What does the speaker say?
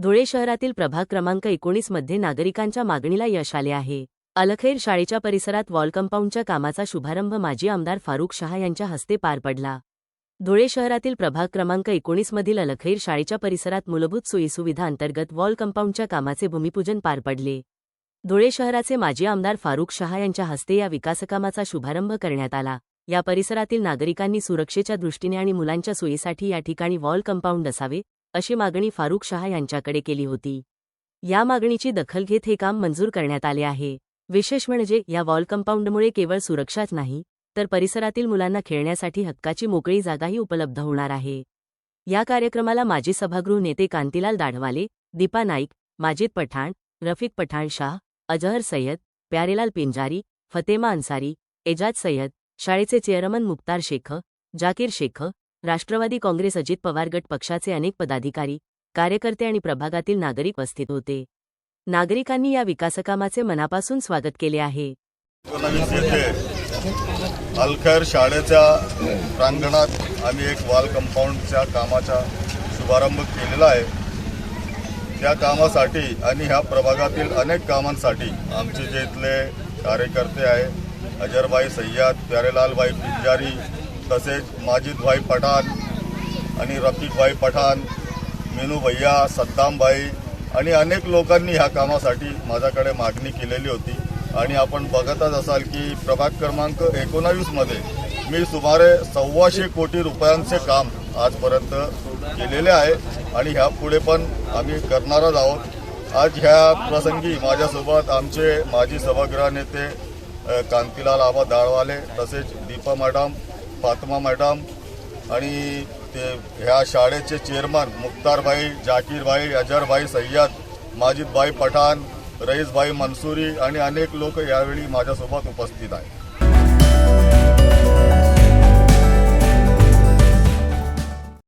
धुळे शहरातील प्रभाग क्रमांक एकोणीसमध्ये नागरिकांच्या मागणीला यश आले आहे. अलखेर शाळेच्या परिसरात वॉल कंपाऊंडच्या कामाचा शुभारंभ माजी आमदार फारुख शहा यांच्या हस्ते पार पडला. धुळे शहरातील प्रभाग क्रमांक एकोणीस मधील अलखेर शाळेच्या परिसरात मूलभूत सोयीसुविधा अंतर्गत वॉल कंपाऊंडच्या कामाचे भूमिपूजन पार पडले. धुळे शहराचे माजी आमदार फारुख शहा यांच्या हस्ते या विकासकामाचा शुभारंभ करण्यात आला. या परिसरातील नागरिकांनी सुरक्षेच्या दृष्टीने आणि मुलांच्या सोयीसाठी या ठिकाणी वॉल कंपाऊंड असावे अशी मागणी फारुख शहा यांच्याकडे केली होती. या मागणीची दखल घेत हे काम मंजूर करण्यात आले आहे. विशेष म्हणजे या वॉल कंपाऊंडमुळे केवळ सुरक्षाच नाही तर परिसरातील मुलांना खेळण्यासाठी हक्काची मोकळी जागाही उपलब्ध होणार आहे. या कार्यक्रमाला माजी सभागृह नेते कांतीलाल दाढवाले दीपा नाईक माजिद पठाण रफिक पठाण शाह अजहर सय्यद प्यारेलाल पिंजारी फतेमा अन्सारी एजाज सय्यद शाळेचे चेअरमन मुक्तार शेख जाकीर शेख राष्ट्रवादी काँग्रेस अजित पवार गट पक्षाचे अनेक पदाधिकारी कार्यकर्ते आणि प्रभागातील नागरिक उपस्थित होते. नागरिकांनी या विकासकामाचे मनापासून स्वागत केले आहे. एकोणावीस अलखैर शाळेच्या प्रांगणात आम्ही एक वॉल कंपाऊंडच्या कामाचा शुभारंभ केलेला आहे. त्या कामासाठी आणि ह्या प्रभागातील अनेक कामांसाठी आमचे जे इथले कार्यकर्ते आहे अजरबाई सय्याद प्यारेलालबाई पिंजारी तसेच माजिदभाई पठाण आणि रफिकभाई पठाण मिनू भैया सद्दामभाई आणि अनेक लोकांनी ह्या कामासाठी माझ्याकडे मागणी केलेली होती. आणि आपण बघतच असाल की प्रभाग क्रमांक एकोणावीसमध्ये मी सुमारे सव्वाशे कोटी रुपयांचे काम आजपर्यंत केलेले आहे आणि ह्यापुढे पण आम्ही करणारच आहोत. आज ह्या प्रसंगी माझ्यासोबत आमचे माजी सभागृह नेते कांतीलाल आबा दाळवाले तसेच दीपा मॅडम फातमा मॅडम आणि ते ह्या शाळेचे चेअरमन मुख्तारभाई जाकीरभाई अजरभाई सय्यद माजिदभाई पठाण रईसभाई मनसुरी आणि अनेक लोक यावेळी माझ्यासोबत उपस्थित आहेत.